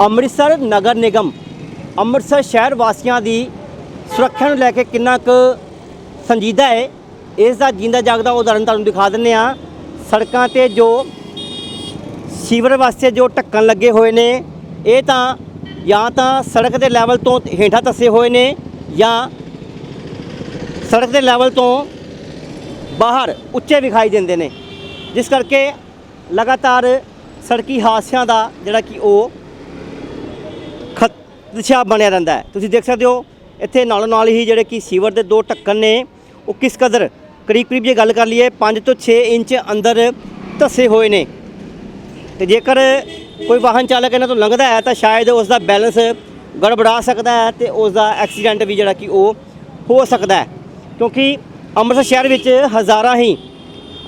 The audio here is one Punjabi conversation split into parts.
ਅੰਮ੍ਰਿਤਸਰ ਨਗਰ ਨਿਗਮ, ਅੰਮ੍ਰਿਤਸਰ ਸ਼ਹਿਰ ਵਾਸੀਆਂ ਦੀ ਸੁਰੱਖਿਆ ਨੂੰ ਲੈ ਕੇ ਕਿੰਨਾ ਕੁ ਸੰਜੀਦਾ ਹੈ, ਇਸ ਦਾ ਜਿੰਦਾ ਜਾਗਦਾ ਉਦਾਹਰਨ ਤੁਹਾਨੂੰ ਦਿਖਾ ਦਿੰਨੇ ਆ ਸੜਕਾਂ ਤੇ ਜੋ ਸੀਵਰ ਵਾਸਤੇ ਜੋ ਢੱਕਣ ਲੱਗੇ ਹੋਏ ਨੇ, ਇਹ ਤਾਂ ਜਾਂ ਤਾਂ ਸੜਕ ਦੇ ਲੈਵਲ ਤੋਂ ਹੇਠਾਂ ਧੱਸੇ ਹੋਏ ਨੇ ਜਾਂ ਸੜਕ ਦੇ ਲੈਵਲ ਤੋਂ ਬਾਹਰ ਉੱਚੇ ਵਿਖਾਈ ਦਿੰਦੇ ਨੇ। ਜਿਸ ਕਰਕੇ ਲਗਾਤਾਰ ਸੜਕੀ ਹਾਦਸਿਆਂ ਦਾ ਜਿਹੜਾ ਕਿ ਉਹ ਖਦਸ਼ਾ ਬਣਿਆ ਰਹਿੰਦਾ ਹੈ। ਤੁਸੀਂ ਦੇਖ ਸਕਦੇ ਹੋ, ਇੱਥੇ ਨਾਲੋਂ ਨਾਲ ਹੀ ਜਿਹੜੇ ਕਿ ਸੀਵਰ ਦੇ ਦੋ ਢੱਕਣ ਨੇ, ਉਹ ਕਿਸ ਕਦਰ ਕਰੀਬ ਕਰੀਬ ਜੇ ਗੱਲ ਕਰ ਲਈਏ 5 ਤੋਂ 6 ਇੰਚ ਅੰਦਰ ਧੱਸੇ ਹੋਏ ਨੇ। ਤੇ ਜੇਕਰ ਕੋਈ ਵਾਹਨ ਚਾਲਕ ਇਹਨਾਂ ਤੋਂ ਲੰਘਦਾ ਹੈ, ਤਾਂ ਸ਼ਾਇਦ ਉਸ ਦਾ ਬੈਲੈਂਸ ਗੜਬੜਾ ਸਕਦਾ ਹੈ ਤੇ ਉਸ ਦਾ ਐਕਸੀਡੈਂਟ ਵੀ ਜਿਹੜਾ ਕਿ ਉਹ ਹੋ ਸਕਦਾ ਹੈ। ਕਿਉਂਕਿ ਅੰਮ੍ਰਿਤਸਰ ਸ਼ਹਿਰ ਵਿੱਚ ਹਜ਼ਾਰਾਂ ਹੀ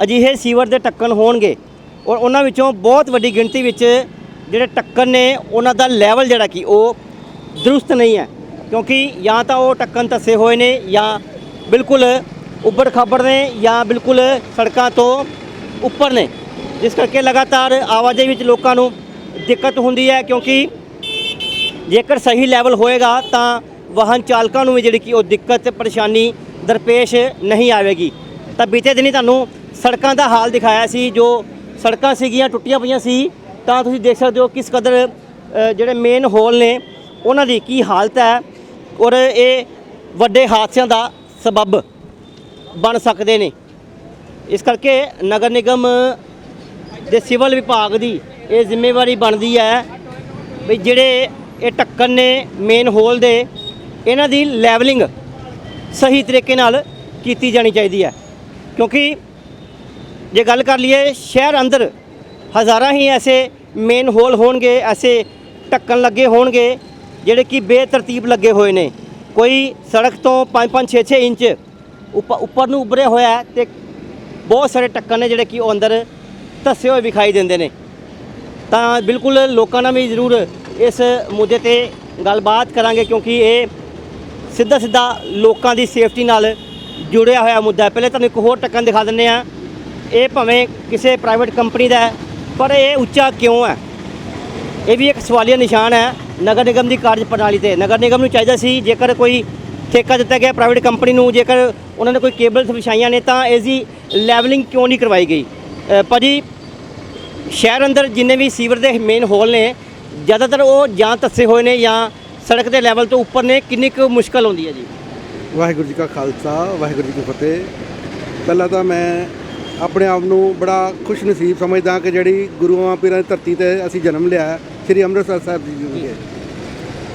ਅਜਿਹੇ ਸੀਵਰ ਦੇ ਟੱਕਣ ਹੋਣਗੇ ਔਰ ਉਹਨਾਂ ਵਿੱਚੋਂ ਬਹੁਤ ਵੱਡੀ ਗਿਣਤੀ ਵਿੱਚ ਜਿਹੜੇ ਟੱਕਣ ਨੇ, ਉਹਨਾਂ ਦਾ ਲੈਵਲ ਜਿਹੜਾ ਕਿ ਉਹ ਦਰੁਸਤ ਨਹੀਂ ਹੈ ਕਿਉਂਕਿ ਜਾਂ ਤਾਂ ਉਹ ਟੱਕਣ ਧੱਸੇ ਹੋਏ ਨੇ ਜਾਂ ਬਿਲਕੁਲ ਉੱਬੜ ਖਾਬੜ ਨੇ ਜਾਂ ਬਿਲਕੁਲ ਸੜਕਾਂ ਤੋਂ ਉੱਪਰ ਨੇ ਜਿਸ ਕਰਕੇ ਲਗਾਤਾਰ ਆਵਾਜਾਈ ਵਿੱਚ ਲੋਕਾਂ ਨੂੰ ਦਿੱਕਤ ਹੁੰਦੀ ਹੈ ਕਿਉਂਕਿ ਜੇਕਰ ਸਹੀ ਲੈਵਲ ਹੋਏਗਾ ਤਾਂ ਵਾਹਨ ਚਾਲਕਾਂ ਨੂੰ ਵੀ ਜਿਹੜੀ ਕਿ ਉਹ ਦਿੱਕਤ ਪਰੇਸ਼ਾਨੀ ਦਰਪੇਸ਼ ਨਹੀਂ ਆਵੇਗੀ ਤਾਂ ਬੀਤੇ ਦਿਨੀ ਤੁਹਾਨੂੰ ਸੜਕਾਂ ਦਾ ਹਾਲ ਦਿਖਾਇਆ ਸੀ ਜੋ ਸੜਕਾਂ ਸੀਗੀਆਂ ਟੁੱਟੀਆਂ ਪਈਆਂ ਸੀ ਤਾਂ ਤੁਸੀਂ ਦੇਖ ਸਕਦੇ ਹੋ ਕਿਸ ਕਦਰ ਜਿਹੜੇ ਮੇਨ ਹੋਲ ਨੇ ਉਹਨਾਂ ਦੀ ਕੀ ਹਾਲਤ ਹੈ ਔਰ ਇਹ ਵੱਡੇ ਹਾਦਸਿਆਂ ਦਾ ਸਬਬ ਬਣ ਸਕਦੇ ਨੇ। ਇਸ ਕਰਕੇ ਨਗਰ ਨਿਗਮ ਦੇ ਸਿਵਲ ਵਿਭਾਗ ਦੀ ਇਹ ਜ਼ਿੰਮੇਵਾਰੀ ਬਣਦੀ ਹੈ ਵੀ ਜਿਹੜੇ ਇਹ ਢੱਕਣ ਨੇ ਮੇਨ ਹੋਲ ਦੇ, ਇਹਨਾਂ ਦੀ ਲੈਵਲਿੰਗ ਸਹੀ ਤਰੀਕੇ ਨਾਲ ਕੀਤੀ ਜਾਣੀ ਚਾਹੀਦੀ ਹੈ। ਕਿਉਂਕਿ ਜੇ ਗੱਲ ਕਰ ਲਈਏ, ਸ਼ਹਿਰ ਅੰਦਰ ਹਜ਼ਾਰਾਂ ਹੀ ਐਸੇ ਮੇਨ ਹੋਲ ਹੋਣਗੇ, ਐਸੇ ਢੱਕਣ ਲੱਗੇ ਹੋਣਗੇ ਜਿਹੜੇ ਕਿ ਬੇਤਰਤੀਬ ਲੱਗੇ ਹੋਏ ਨੇ। ਕੋਈ ਸੜਕ ਤੋਂ 5-5 6-6 ਇੰਚ ਉੱਪਰ ਉੱਪਰ ਨੂੰ ਉੱਭਰਿਆ ਹੋਇਆ ਹੈ ਤੇ ਬਹੁਤ ਸਾਰੇ ਟੱਕਰ ਨੇ ਜਿਹੜੇ ਕਿ ਉਹ ਅੰਦਰ ਧੱਸੇ ਹੋਏ ਵਿਖਾਈ ਦਿੰਦੇ ਨੇ। ਤਾਂ ਬਿਲਕੁਲ ਲੋਕਾਂ ਨਾਲ ਵੀ ਜ਼ਰੂਰ ਇਸ ਮੁੱਦੇ ਤੇ ਗੱਲਬਾਤ ਕਰਾਂਗੇ ਕਿਉਂਕਿ ਇਹ ਸਿੱਧਾ ਸਿੱਧਾ ਲੋਕਾਂ ਦੀ ਸੇਫਟੀ ਨਾਲ ਜੁੜਿਆ ਹੋਇਆ ਮੁੱਦਾ ਪਹਿਲੇ ਤੁਹਾਨੂੰ ਇੱਕ ਹੋਰ ਟੱਕਣ ਦਿਖਾ ਦਿੰਨੇ ਆ ਇਹ ਭਾਵੇਂ ਕਿਸੇ ਪ੍ਰਾਈਵੇਟ ਕੰਪਨੀ ਦਾ ਹੈ, ਪਰ ਇਹ ਉੱਚਾ ਕਿਉਂ ਹੈ? ਇਹ ਵੀ ਇੱਕ ਸਵਾਲੀਆ ਨਿਸ਼ਾਨ ਹੈ ਨਗਰ ਨਿਗਮ ਦੀ ਕਾਰਜ ਪ੍ਰਣਾਲੀ ਤੇ। ਨਗਰ ਨਿਗਮ ਨੂੰ ਚਾਹੀਦਾ ਸੀ ਜੇਕਰ ਕੋਈ ਠੇਕਾ ਦਿੱਤਾ ਗਿਆ ਪ੍ਰਾਈਵੇਟ ਕੰਪਨੀ ਨੂੰ ਜੇਕਰ ਉਹਨਾਂ ਨੇ ਕੋਈ ਕੇਬਲਸ ਵਿਛਾਈਆਂ ਨੇ ਤਾਂ ਇਸ ਦੀ ਲੈਵਲਿੰਗ ਕਿਉਂ ਨਹੀਂ ਕਰਵਾਈ ਗਈ? ਅ, ਭਾਜੀ ਸ਼ਹਿਰ ਅੰਦਰ ਜਿੰਨੇ ਵੀ ਸੀਵਰ ਦੇ ਮੇਨ ਹੋਲ ਨੇ ਜ਼ਿਆਦਾਤਰ ਉਹ ਜਾਂ ਧੱਸੇ ਹੋਏ ਨੇ ਜਾਂ ਸੜਕ ਦੇ ਲੈਵਲ ਤੋਂ ਉੱਪਰ ਨੇ ਕਿੰਨੀ ਕੁ ਮੁਸ਼ਕਲ ਆਉਂਦੀ ਹੈ ਜੀ? ਵਾਹਿਗੁਰੂ ਜੀ ਕਾ ਖਾਲਸਾ ਵਾਹਿਗੁਰੂ ਜੀ ਕੀ ਫਤਿਹ। ਪਹਿਲਾਂ ਤਾਂ ਮੈਂ ਆਪਣੇ ਆਪ ਨੂੰ ਬੜਾ ਖੁਸ਼ ਨਸੀਬ ਸਮਝਦਾ ਕਿ ਜਿਹੜੀ ਗੁਰੂਆਂ ਪੀਰਾਂ ਦੀ ਧਰਤੀ ਤੇ ਅਸੀਂ ਜਨਮ ਲਿਆ ਸ੍ਰੀ ਅੰਮ੍ਰਿਤਸਰ ਸਾਹਿਬ ਜੀ ਦੇ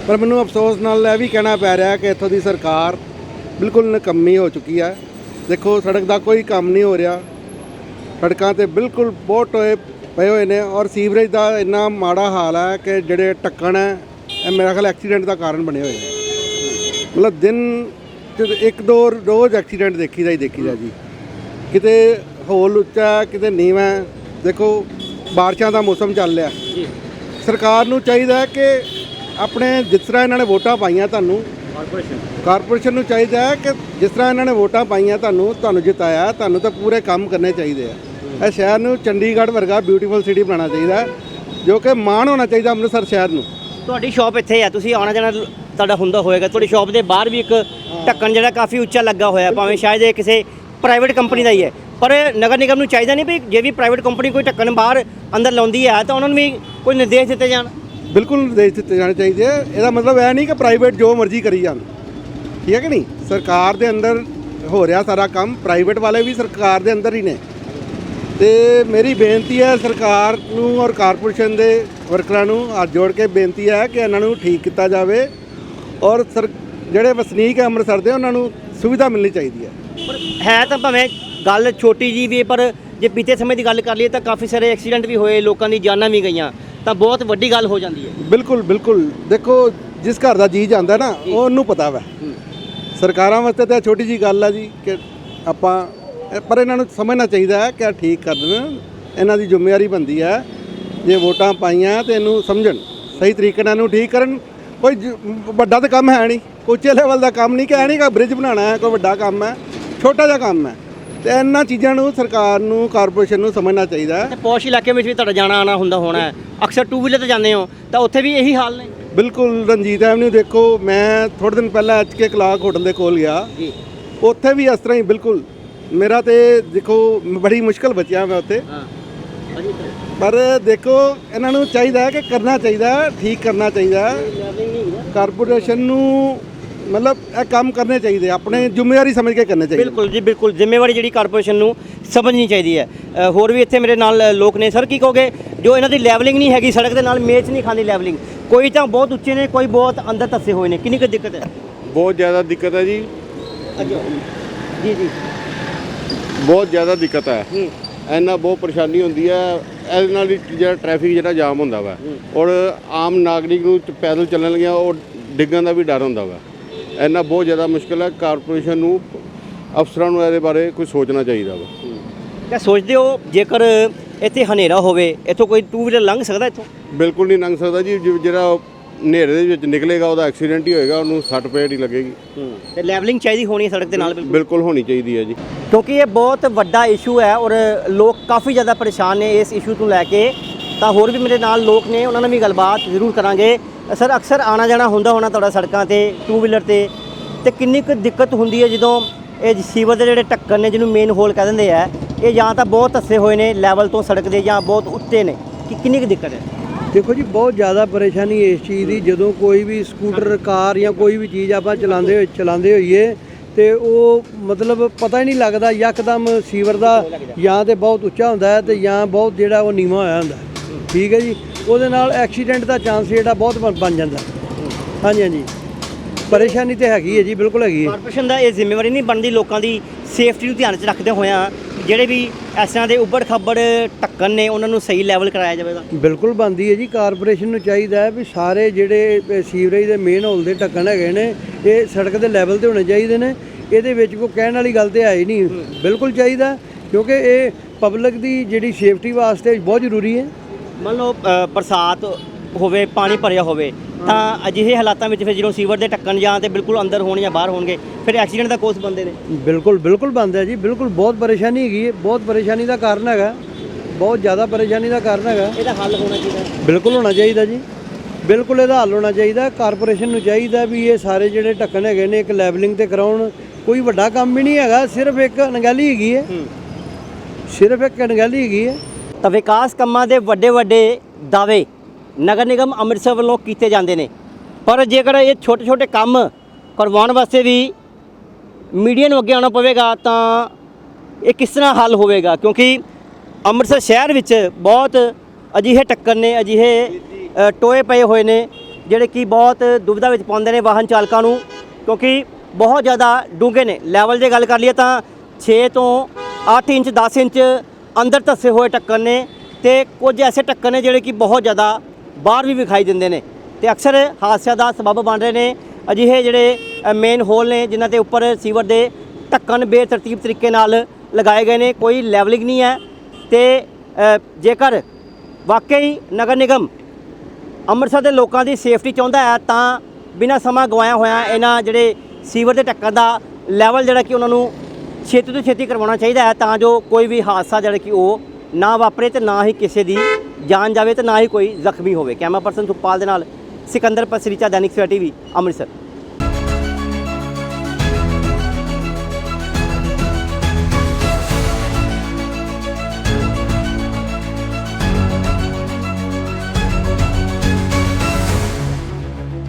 ਪਰ ਮੈਨੂੰ ਅਫਸੋਸ ਨਾਲ ਇਹ ਵੀ ਕਹਿਣਾ ਪੈ ਰਿਹਾ ਕਿ ਇੱਥੋਂ ਦੀ ਸਰਕਾਰ ਬਿਲਕੁਲ ਨਕੰਮੀ ਹੋ ਚੁੱਕੀ ਹੈ। ਦੇਖੋ ਸੜਕ ਦਾ ਕੋਈ ਕੰਮ ਨਹੀਂ ਹੋ ਰਿਹਾ। ਸੜਕਾਂ ਤੇ ਬਿਲਕੁਲ ਬਹੁਤ ਟੋਏ ਪਏ ਹੋਏ ਨੇ ਔਰ ਸੀਵਰੇਜ ਦਾ ਇੰਨਾ ਮਾੜਾ ਹਾਲ ਹੈ ਕਿ ਜਿਹੜੇ ਢੱਕਣ ਹੈ ਇਹ ਮੇਰਾ ਖਿਆਲ ਐਕਸੀਡੈਂਟ ਦਾ ਕਾਰਨ ਬਣੇ ਹੋਏ ਨੇ। ਮਤਲਬ ਦਿਨ ਚ ਇੱਕ ਦੋ ਰੋਜ਼ ਐਕਸੀਡੈਂਟ ਦੇਖੀਦਾ ਹੀ ਦੇਖੀਦਾ ਜੀ। ਕਿਤੇ ਹੋਲ ਉੱਚਾ ਕਿਤੇ ਨੀਵਾਂ। ਦੇਖੋ ਬਾਰਿਸ਼ਾਂ ਦਾ ਮੌਸਮ ਚੱਲ ਰਿਹਾ। ਜੀ। ਸਰਕਾਰ ਨੂੰ ਚਾਹੀਦਾ ਹੈ ਕਿ ਆਪਣੇ ਜਿਸ ਤਰ੍ਹਾਂ ਇਹਨਾਂ ਨੇ ਵੋਟਾਂ ਪਾਈਆਂ ਤੁਹਾਨੂੰ ਕਾਰਪੋਰੇਸ਼ਨ। ਕਾਰਪੋਰੇਸ਼ਨ ਨੂੰ ਚਾਹੀਦਾ ਹੈ ਕਿ ਜਿਸ ਤਰ੍ਹਾਂ ਇਹਨਾਂ ਨੇ ਵੋਟਾਂ ਪਾਈਆਂ ਤੁਹਾਨੂੰ ਤੁਹਾਨੂੰ ਜਿਤਾਇਆ ਤੁਹਾਨੂੰ ਤਾਂ ਪੂਰੇ ਕੰਮ ਕਰਨੇ ਚਾਹੀਦੇ ਆ। ਇਹ ਸ਼ਹਿਰ ਨੂੰ ਚੰਡੀਗੜ੍ਹ ਵਰਗਾ ਬਿਊਟੀਫੁਲ ਸਿਟੀ ਬਣਾਉਣਾ ਚਾਹੀਦਾ ਹੈ, ਜੋ ਕਿ ਮਾਣ ਹੋਣਾ ਚਾਹੀਦਾ ਅੰਮ੍ਰਿਤਸਰ ਸ਼ਹਿਰ ਨੂੰ। ਤੁਹਾਡੀ ਸ਼ਾਪ ਇੱਥੇ ਹੈ ਤੁਸੀਂ ਆਉਣਾ ਜਾਣਾ ਤੁਹਾਡਾ ਹੁੰਦਾ ਹੋਏਗਾ ਤੁਹਾਡੀ ਸ਼ਾਪ ਦੇ ਬਾਹਰ ਵੀ ਇੱਕ ਢੱਕਣ ਜਿਹੜਾ ਕਾਫੀ ਉੱਚਾ ਲੱਗਾ ਹੋਇਆ ਹੈ, ਭਾਵੇਂ ਸ਼ਾਇਦ ਇਹ ਕਿਸੇ ਪ੍ਰਾਈਵੇਟ ਕੰਪਨੀ ਦਾ ਹੀ ਹੈ। ਪਰ ਨਗਰ ਨਿਗਮ ਨੂੰ ਚਾਹੀਦਾ ਨਹੀਂ ਵੀ ਜੇ ਵੀ ਪ੍ਰਾਈਵੇਟ ਕੰਪਨੀ ਕੋਈ ਢੱਕਣ ਬਾਹਰ ਅੰਦਰ ਲਾਉਂਦੀ ਹੈ ਤਾਂ ਉਹਨਾਂ ਨੂੰ ਵੀ ਕੋਈ ਨਿਰਦੇਸ਼ ਦਿੱਤੇ ਜਾਣ। ਬਿਲਕੁਲ ਨਿਰਦੇਸ਼ ਦਿੱਤੇ ਜਾਣੇ ਚਾਹੀਦੇ ਆ। ਇਹਦਾ ਮਤਲਬ ਇਹ ਨਹੀਂ ਕਿ ਪ੍ਰਾਈਵੇਟ ਜੋ ਮਰਜ਼ੀ ਕਰੀ ਜਾਣ। ਠੀਕ ਹੈ ਕਿ ਨਹੀਂ? ਸਰਕਾਰ ਦੇ ਅੰਦਰ ਹੋ ਰਿਹਾ ਸਾਰਾ ਕੰਮ ਪ੍ਰਾਈਵੇਟ ਵਾਲੇ ਵੀ ਸਰਕਾਰ ਦੇ ਅੰਦਰ ਹੀ ਨੇ। ਤੇ ਮੇਰੀ ਬੇਨਤੀ ਹੈ ਸਰਕਾਰ ਨੂੰ ਔਰ ਕਾਰਪੋਰੇਸ਼ਨ ਦੇ ਵਰਕਰਾਂ ਨੂੰ ਹੱਥ ਜੋੜ ਕੇ ਬੇਨਤੀ ਹੈ ਕਿ ਇਹਨਾਂ ਨੂੰ ਠੀਕ ਕੀਤਾ ਜਾਵੇ ਔਰ ਜਿਹੜੇ ਵਸਨੀਕ ਹੈ ਅੰਮ੍ਰਿਤਸਰ ਦੇ ਉਹਨਾਂ ਨੂੰ ਸੁਵਿਧਾ ਮਿਲਣੀ ਚਾਹੀਦੀ ਹੈ। ਪਰ ਹੈ ਤਾਂ ਭਾਵੇਂ ਗੱਲ ਛੋਟੀ ਜੀ ਵੀ ਹੈ, ਪਰ ਜੇ ਬੀਤੇ ਸਮੇਂ ਦੀ ਗੱਲ ਕਰ ਲਈਏ ਤਾਂ ਕਾਫੀ ਸਾਰੇ ਐਕਸੀਡੈਂਟ ਵੀ ਹੋਏ ਲੋਕਾਂ ਦੀ ਜਾਨਾਂ ਵੀ ਗਈਆਂ ਤਾਂ ਬਹੁਤ ਵੱਡੀ ਗੱਲ ਹੋ ਜਾਂਦੀ ਹੈ। ਬਿਲਕੁਲ ਬਿਲਕੁਲ। ਦੇਖੋ ਜਿਸ ਘਰ ਦਾ ਜੀ ਜਾਂਦਾ ਨਾ ਉਹ ਉਹਨੂੰ ਪਤਾ ਵਾ। ਸਰਕਾਰਾਂ ਵਾਸਤੇ ਤਾਂ ਛੋਟੀ ਜੀ ਗੱਲ ਆ ਜੀ ਕਿ ਆਪਾਂ ਪਰ ਇਹਨਾਂ ਨੂੰ ਸਮਝਣਾ ਚਾਹੀਦਾ ਹੈ ਕਿ ਇਹ ਠੀਕ ਕਰ ਦੇਣ ਇਹਨਾਂ ਦੀ ਜ਼ਿੰਮੇਵਾਰੀ ਬਣਦੀ ਹੈ ਜੇ ਵੋਟਾਂ ਪਾਈਆਂ ਤੇ ਇਹਨੂੰ ਸਮਝਣ ਸਹੀ ਤਰੀਕੇ ਨਾਲ ਇਹਨੂੰ ਠੀਕ ਕਰਨ। ਕੋਈ ਜ- ਵੱਡਾ ਤਾਂ ਕੰਮ ਹੈ ਨਹੀਂ ਉੱਚੇ ਲੈਵਲ ਦਾ ਕੰਮ ਨਹੀਂ ਕਿ ਇਹ ਨਹੀਂ ਕਿ ਬ੍ਰਿਜ ਬਣਾਉਣਾ ਹੈ ਕੋਈ ਵੱਡਾ ਕੰਮ ਹੈ ਛੋਟਾ ਜਿਹਾ ਕੰਮ ਹੈ। ਤੇ ਇਹਨਾਂ ਚੀਜ਼ਾਂ ਨੂੰ ਸਰਕਾਰ ਨੂੰ ਕਾਰਪੋਰੇਸ਼ਨ ਨੂੰ ਸਮਝਣਾ ਚਾਹੀਦਾ ਹੈ। ਤੇ ਪੌਸ਼ ਇਲਾਕੇ ਵਿੱਚ ਵੀ ਤੁਹਾਡਾ ਜਾਣਾ ਆਣਾ ਹੁੰਦਾ ਹੋਣਾ ਹੈ। ਅਕਸਰ ਟੂ ਵੀਲਰ ਤੇ ਜਾਂਦੇ ਹੋ ਤਾਂ ਉੱਥੇ ਵੀ ਇਹੀ ਹਾਲ ਨੇ? ਬਿਲਕੁਲ ਰਣਜੀਤ ਐਵਨਿਊ ਦੇਖੋ ਮੈਂ ਥੋੜੇ ਦਿਨ ਪਹਿਲਾਂ ਐਚ ਕੇ ਕਲਾਕ ਹੋਟਲ ਦੇ ਕੋਲ ਗਿਆ। ਜੀ। ਉੱਥੇ ਵੀ ਇਸ ਤਰ੍ਹਾਂ ਹੀ ਬਿਲਕੁਲ ਮੇਰਾ ਤੇ ਦੇਖੋ ਬੜੀ ਮੁਸ਼ਕਲ ਬਚਿਆ ਮੈਂ ਉੱਥੇ। ਹਾਂ। ਪਰ ਦੇਖੋ ਇਹਨਾਂ ਨੂੰ ਚਾਹੀਦਾ ਹੈ ਕਿ ਕਰਨਾ ਚਾਹੀਦਾ ਹੈ, ਠੀਕ ਕਰਨਾ ਚਾਹੀਦਾ ਹੈ। ਕਾਰਪੋਰੇਸ਼ਨ ਨੂੰ ਮਤਲਬ ਇਹ ਕੰਮ ਕਰਨੇ ਚਾਹੀਦੇ ਆਪਣੇ ਜ਼ਿੰਮੇਵਾਰੀ ਸਮਝ ਕੇ ਕਰਨੇ ਚਾਹੀਦੇ ਬਿਲਕੁਲ ਜੀ ਬਿਲਕੁਲ। ਜ਼ਿੰਮੇਵਾਰੀ ਜਿਹੜੀ ਕਾਰਪੋਰੇਸ਼ਨ ਨੂੰ ਸਮਝਣੀ ਚਾਹੀਦੀ ਹੈ। ਅ, ਹੋਰ ਵੀ ਇੱਥੇ ਮੇਰੇ ਨਾਲ ਲੋਕ ਨੇ। ਸਰ ਕੀ ਕਹੋਗੇ? ਜੋ ਇਹਨਾਂ ਦੀ ਲੈਵਲਿੰਗ ਨਹੀਂ ਹੈਗੀ ਸੜਕ ਦੇ ਨਾਲ ਮੇਚ ਨਹੀਂ ਖਾਂਦੀ ਲੈਵਲਿੰਗ ਕੋਈ ਤਾਂ ਬਹੁਤ ਉੱਚੇ ਨੇ ਕੋਈ ਬਹੁਤ ਅੰਦਰ ਧੱਸੇ ਹੋਏ ਨੇ। ਕਿੰਨੀ ਕੁ ਦਿੱਕਤ ਹੈ? ਬਹੁਤ ਜ਼ਿਆਦਾ ਦਿੱਕਤ ਹੈ ਜੀ। ਜੀ ਜੀ। ਬਹੁਤ ਜ਼ਿਆਦਾ ਦਿੱਕਤ ਹੈ। ਹੂੰ ਇੰਨਾ ਬਹੁਤ ਪਰੇਸ਼ਾਨੀ ਹੁੰਦੀ ਹੈ। ਇਹਦੇ ਨਾਲ ਹੀ ਜਿਹੜਾ ਟ੍ਰੈਫਿਕ ਜਿਹੜਾ ਜਾਮ ਹੁੰਦਾ ਵਾ। ਔਰ ਆਮ ਨਾਗਰਿਕ ਨੂੰ ਚ- ਪੈਦਲ ਚੱਲਣ ਲੱਗਿਆ ਉਹ ਡਿੱਗਣ ਦਾ ਵੀ ਡਰ ਹੁੰਦਾ ਵਾ। ਇੰਨਾ ਬਹੁਤ ਜ਼ਿਆਦਾ ਮੁਸ਼ਕਲ ਹੈ ਕਾਰਪੋਰੇਸ਼ਨ ਨੂੰ ਅਫਸਰਾਂ ਨੂੰ ਇਹਦੇ ਬਾਰੇ ਕੁਝ ਸੋਚਣਾ ਚਾਹੀਦਾ ਵਾ। ਕਿਆ ਸੋਚਦੇ ਹੋ ਜੇਕਰ ਇੱਥੇ ਹਨੇਰਾ ਹੋਵੇ ਇੱਥੋਂ ਕੋਈ ਟੂ ਵੀਲਰ ਲੰਘ ਸਕਦਾ ਇੱਥੋਂ? ਬਿਲਕੁਲ ਨਹੀਂ ਲੰਘ ਸਕਦਾ ਜੀ ਜਿ- ਜਿਹੜਾ ਹਨੇਰੇ ਦੇ ਵਿੱਚ ਨਿਕਲੇਗਾ ਉਹਦਾ ਐਕਸੀਡੈਂਟ ਹੀ ਹੋਏਗਾ ਉਹਨੂੰ ਸੱਟ ਪੇਟ ਹੀ ਲੱਗੇਗੀ। ਤੇ ਲੈਵਲਿੰਗ ਚਾਹੀਦੀ ਹੋਣੀ ਹੈ ਸੜਕ ਦੇ ਨਾਲ ਬਿਲਕੁਲ? ਬਿਲਕੁਲ ਹੋਣੀ ਚਾਹੀਦੀ ਹੈ ਜੀ। ਕਿਉਂਕਿ ਇਹ ਬਹੁਤ ਵੱਡਾ ਇਸ਼ੂ ਹੈ ਔਰ ਲੋਕ ਕਾਫੀ ਜ਼ਿਆਦਾ ਪਰੇਸ਼ਾਨ ਨੇ ਇਸ ਇਸ਼ੂ ਤੋਂ ਲੈ ਕੇ। ਤਾਂ ਹੋਰ ਵੀ ਮੇਰੇ ਨਾਲ ਲੋਕ ਨੇ ਉਹਨਾਂ ਨਾਲ ਵੀ ਗੱਲਬਾਤ ਜ਼ਰੂਰ ਕਰਾਂਗੇ। ਸਰ ਅਕਸਰ ਆਣਾ ਜਾਣਾ ਹੁੰਦਾ ਹੋਣਾ ਤੁਹਾਡਾ ਸੜਕਾਂ ਤੇ ਟੂ ਵੀਲਰ ਤੇ। ਤੇ ਕਿੰਨੀ ਕੁ ਦਿੱਕਤ ਹੁੰਦੀ ਹੈ ਜਦੋਂ ਇਹ ਸੀਵਰ ਦੇ ਜਿਹੜੇ ਢੱਕਣ ਨੇ, ਜਿਹਨੂੰ ਮੇਨ ਹੋਲ ਕਹਿ ਦਿੰਦੇ ਆ, ਇਹ ਜਾਂ ਤਾਂ ਬਹੁਤ ਧੱਸੇ ਹੋਏ ਨੇ ਲੈਵਲ ਤੋਂ ਸੜਕ ਦੇ ਜਾਂ ਬਹੁਤ ਉੱਤੇ ਨੇ। ਕਿ ਕਿੰਨੀ ਕੁ ਦਿੱਕਤ ਹੈ? ਦੇਖੋ ਜੀ, ਬਹੁਤ ਜ਼ਿਆਦਾ ਪਰੇਸ਼ਾਨੀ ਇਸ ਚੀਜ਼ ਦੀ। ਜਦੋਂ ਕੋਈ ਵੀ ਸਕੂਟਰ ਕਾਰ ਜਾਂ ਕੋਈ ਵੀ ਚੀਜ਼ ਆਪਾਂ ਚਲਾਉਂਦੇ ਹੋਏ, ਚਲਾਉਂਦੇ ਹੋਈਏ, ਤੇ ਉਹ ਮਤਲਬ ਪਤਾ ਹੀ ਨਹੀਂ ਲੱਗਦਾ, ਯਕਦਮ ਸੀਵਰ ਦਾ ਜਾਂ ਤੇ ਬਹੁਤ ਉੱਚਾ ਹੁੰਦਾ ਹੈ ਤੇ ਜਾਂ ਬਹੁਤ ਜਿਹੜਾ ਉਹ ਨੀਵਾਂ ਹੋਇਆ ਹੁੰਦਾ ਹੈ। ਠੀਕ ਹੈ ਜੀ। ਉਹਦੇ ਨਾਲ ਐਕਸੀਡੈਂਟ ਦਾ ਚਾਂਸ ਜਿਹੜਾ ਬਹੁਤ ਬਣ- ਬਣ ਜਾਂਦਾ। ਹਾਂਜੀ ਹਾਂਜੀ। ਪਰੇਸ਼ਾਨੀ ਤੇ ਹੈਗੀ ਹੈ ਜੀ ਬਿਲਕੁਲ ਹੈਗੀ ਹੈ। ਕਾਰਪੋਰੇਸ਼ਨ ਦਾ ਇਹ ਜ਼ਿੰਮੇਵਾਰੀ ਨਹੀਂ ਬਣਦੀ ਲੋਕਾਂ ਦੀ ਸੇਫਟੀ ਨੂੰ ਧਿਆਨ 'ਚ ਰੱਖਦੇ ਹੋਇਆਂ ਜਿਹੜੇ ਵੀ ਇਸ ਤਰ੍ਹਾਂ ਦੇ ਉੱਬੜ ਖੱਬੜ ਢੱਕਣ ਨੇ ਉਹਨਾਂ ਨੂੰ ਸਹੀ ਲੈਵਲ ਕਰਾਇਆ ਜਾਵੇਗਾ ਬਿਲਕੁਲ ਬੰਦੀ ਹੈ ਜੀ। ਕਾਰਪੋਰੇਸ਼ਨ ਨੂੰ ਚਾਹੀਦਾ ਹੈ ਵੀ ਸਾਰੇ ਜਿਹੜੇ ਅ, ਸੀਵਰੇਜ ਦੇ ਮੇਨ ਹੋਲ ਦੇ ਢੱਕਣ ਹੈਗੇ ਨੇ ਇਹ ਸੜਕ ਦੇ ਲੈਵਲ ਤੇ ਹੋਣੇ ਚਾਹੀਦੇ ਨੇ। ਇਹਦੇ ਵਿੱਚ ਕੋਈ ਕਹਿਣ ਵਾਲੀ ਗੱਲ ਤੇ ਹੈ ਹੀ ਨਹੀਂ। ਬਿਲਕੁਲ ਚਾਹੀਦਾ ਕਿਉਂਕਿ ਇਹ ਪਬਲਿਕ ਦੀ ਜਿਹੜੀ ਸੇਫਟੀ ਵਾਸਤੇ ਬਹੁਤ ਜ਼ਰੂਰੀ ਹੈ। ਮੰਨ ਲਓ ਬਰਸਾਤ ਹੋਵੇ ਪਾਣੀ ਭਰਿਆ ਹੋਵੇ ਤਾਂ ਅਜਿਹੇ ਹਾਲਾਤਾਂ ਵਿੱਚ ਫਿਰ ਜਦੋਂ ਸੀਵਰ ਦੇ ਢੱਕਣ ਜਾਂ ਤੇ ਬਿਲਕੁਲ ਅੰਦਰ ਹੋਣ ਜਾਂ ਬਾਹਰ ਹੋਣਗੇ ਫਿਰ ਐਕਸੀਡੈਂਟ ਦਾ ਕੋਸ ਬੰਦੇ ਨੇ। ਬਿਲਕੁਲ ਬਿਲਕੁਲ ਬੰਦ ਹੈ ਜੀ ਬਿਲਕੁਲ ਬਹੁਤ ਪਰੇਸ਼ਾਨੀ ਹੈਗੀ ਹੈ ਬਹੁਤ ਪਰੇਸ਼ਾਨੀ ਦਾ ਕਾਰਨ ਹੈਗਾ ਬਹੁਤ ਜ਼ਿਆਦਾ ਪਰੇਸ਼ਾਨੀ ਦਾ ਕਾਰਨ ਹੈਗਾ। ਇਹਦਾ ਹੱਲ ਹੋਣਾ ਚਾਹੀਦਾ। ਬਿਲਕੁਲ ਹੋਣਾ ਚਾਹੀਦਾ ਜੀ ਬਿਲਕੁਲ ਇਹਦਾ ਹੱਲ ਹੋਣਾ ਚਾਹੀਦਾ ਕਾਰਪੋਰੇਸ਼ਨ ਨੂੰ ਚਾਹੀਦਾ ਵੀ ਇਹ ਸਾਰੇ ਜਿਹੜੇ ਢੱਕਣ ਹੈਗੇ ਨੇ ਇੱਕ ਲੈਵਲਿੰਗ ਤੇ ਕਰਾਉਣ ਕੋਈ ਵੱਡਾ ਕੰਮ ਵੀ ਨਹੀਂ ਹੈਗਾ ਸਿਰਫ ਇੱਕ ਅਣਗਹਿਲੀ ਹੈਗੀ ਹੈ। ਸਿਰਫ ਇੱਕ ਅਣਗਹਿਲੀ ਹੈਗੀ ਹੈ। ਤਾਂ ਵਿਕਾਸ ਕੰਮਾਂ ਦੇ ਵੱਡੇ ਵੱਡੇ ਦਾਅਵੇ ਨਗਰ ਨਿਗਮ ਅੰਮ੍ਰਿਤਸਰ ਵੱਲੋਂ ਕੀਤੇ ਜਾਂਦੇ ਨੇ। ਪਰ ਜੇਕਰ ਇਹ ਛੋਟੇ ਛੋਟੇ ਕੰਮ ਕਰਵਾਉਣ ਵਾਸਤੇ ਵੀ ਮੀਡੀਆ ਨੂੰ ਅੱਗੇ ਆਉਣਾ ਪਵੇਗਾ ਤਾਂ ਇਹ ਕਿਸ ਤਰ੍ਹਾਂ ਹੱਲ ਹੋਵੇਗਾ? ਕਿਉਂਕਿ ਅੰਮ੍ਰਿਤਸਰ ਸ਼ਹਿਰ ਵਿੱਚ ਬਹੁਤ ਅਜਿਹੇ ਟੱਕਰ ਨੇ, ਅਜਿਹੇ ਟੋਏ ਪਏ ਹੋਏ ਨੇ, ਜਿਹੜੇ ਕਿ ਬਹੁਤ ਦੁਵਿਧਾ ਵਿੱਚ ਪਾਉਂਦੇ ਨੇ ਵਾਹਨ ਚਾਲਕਾਂ ਨੂੰ, ਕਿਉਂਕਿ ਬਹੁਤ ਜ਼ਿਆਦਾ ਡੂੰਘੇ ਨੇ। ਲੈਵਲ ਜੇ ਗੱਲ ਕਰ ਲਈਏ ਤਾਂ 6 ਤੋਂ 8 ਇੰਚ 10 ਇੰਚ ਅੰਦਰ ਧੱਸੇ ਹੋਏ ਟੱਕਰ ਨੇ ਤੇ ਕੁਝ ਐਸੇ ਟੱਕਰ ਨੇ ਜਿਹੜੇ ਕਿ ਬਹੁਤ ਜ਼ਿਆਦਾ ਬਾਹਰ ਵੀ ਵਿਖਾਈ ਦਿੰਦੇ ਨੇ। ਤੇ ਅਕਸਰ ਹਾਦਸਿਆਂ ਦਾ ਸਬਬ ਬਣ ਰਹੇ ਨੇ। ਅਜਿਹੇ ਜਿਹੜੇ ਮੇਨ ਹੋਲ ਨੇ ਜਿਨ੍ਹਾਂ ਦੇ ਉੱਪਰ ਸੀਵਰ ਦੇ ਢੱਕਣ ਬੇਤਰਤੀਬ ਤਰੀਕੇ ਨਾਲ ਲਗਾਏ ਗਏ ਨੇ, ਕੋਈ ਲੈਵਲਿੰਗ ਨਹੀਂ ਹੈ। ਤੇ ਜੇਕਰ ਵਾਕਈ ਨਗਰ ਨਿਗਮ ਅੰਮ੍ਰਿਤਸਰ ਦੇ ਲੋਕਾਂ ਦੀ ਸੇਫਟੀ ਚਾਹੁੰਦਾ ਹੈ, ਤਾਂ ਬਿਨਾਂ ਸਮਾਂ ਗਵਾਇਆ ਹੋਇਆ ਇਹਨਾਂ ਜਿਹੜੇ ਸੀਵਰ ਦੇ ਟੱਕਰ ਦਾ ਲੈਵਲ ਜਿਹੜਾ ਕਿ ਉਹਨਾਂ ਨੂੰ ਛੇਤੀ ਤੋਂ ਛੇਤੀ ਕਰਵਾਉਣਾ ਚਾਹੀਦਾ ਹੈ ਤਾਂ ਜੋ ਕੋਈ ਵੀ ਹਾਦਸਾ ਜਿਹੜਾ ਕਿ ਉਹ ਨਾ ਵਾਪਰੇ ਤੇ ਨਾ ਹੀ ਕਿਸੇ ਦੀ ਜਾਨ ਜਾਵੇ ਤੇ ਨਾ ਹੀ ਕੋਈ ਜ਼ਖਮੀ ਹੋਵੇ। ਕੈਮਰਾ ਪਰਸਨ ਸੁਖਪਾਲ ਦੇ ਨਾਲ ਸਿਕੰਦਰ ਪਸਰੀਚਾ, ਦੈਨਿਕ ਸਵੇਰਾ ਟੀਵੀ, ਅੰਮ੍ਰਿਤਸਰ।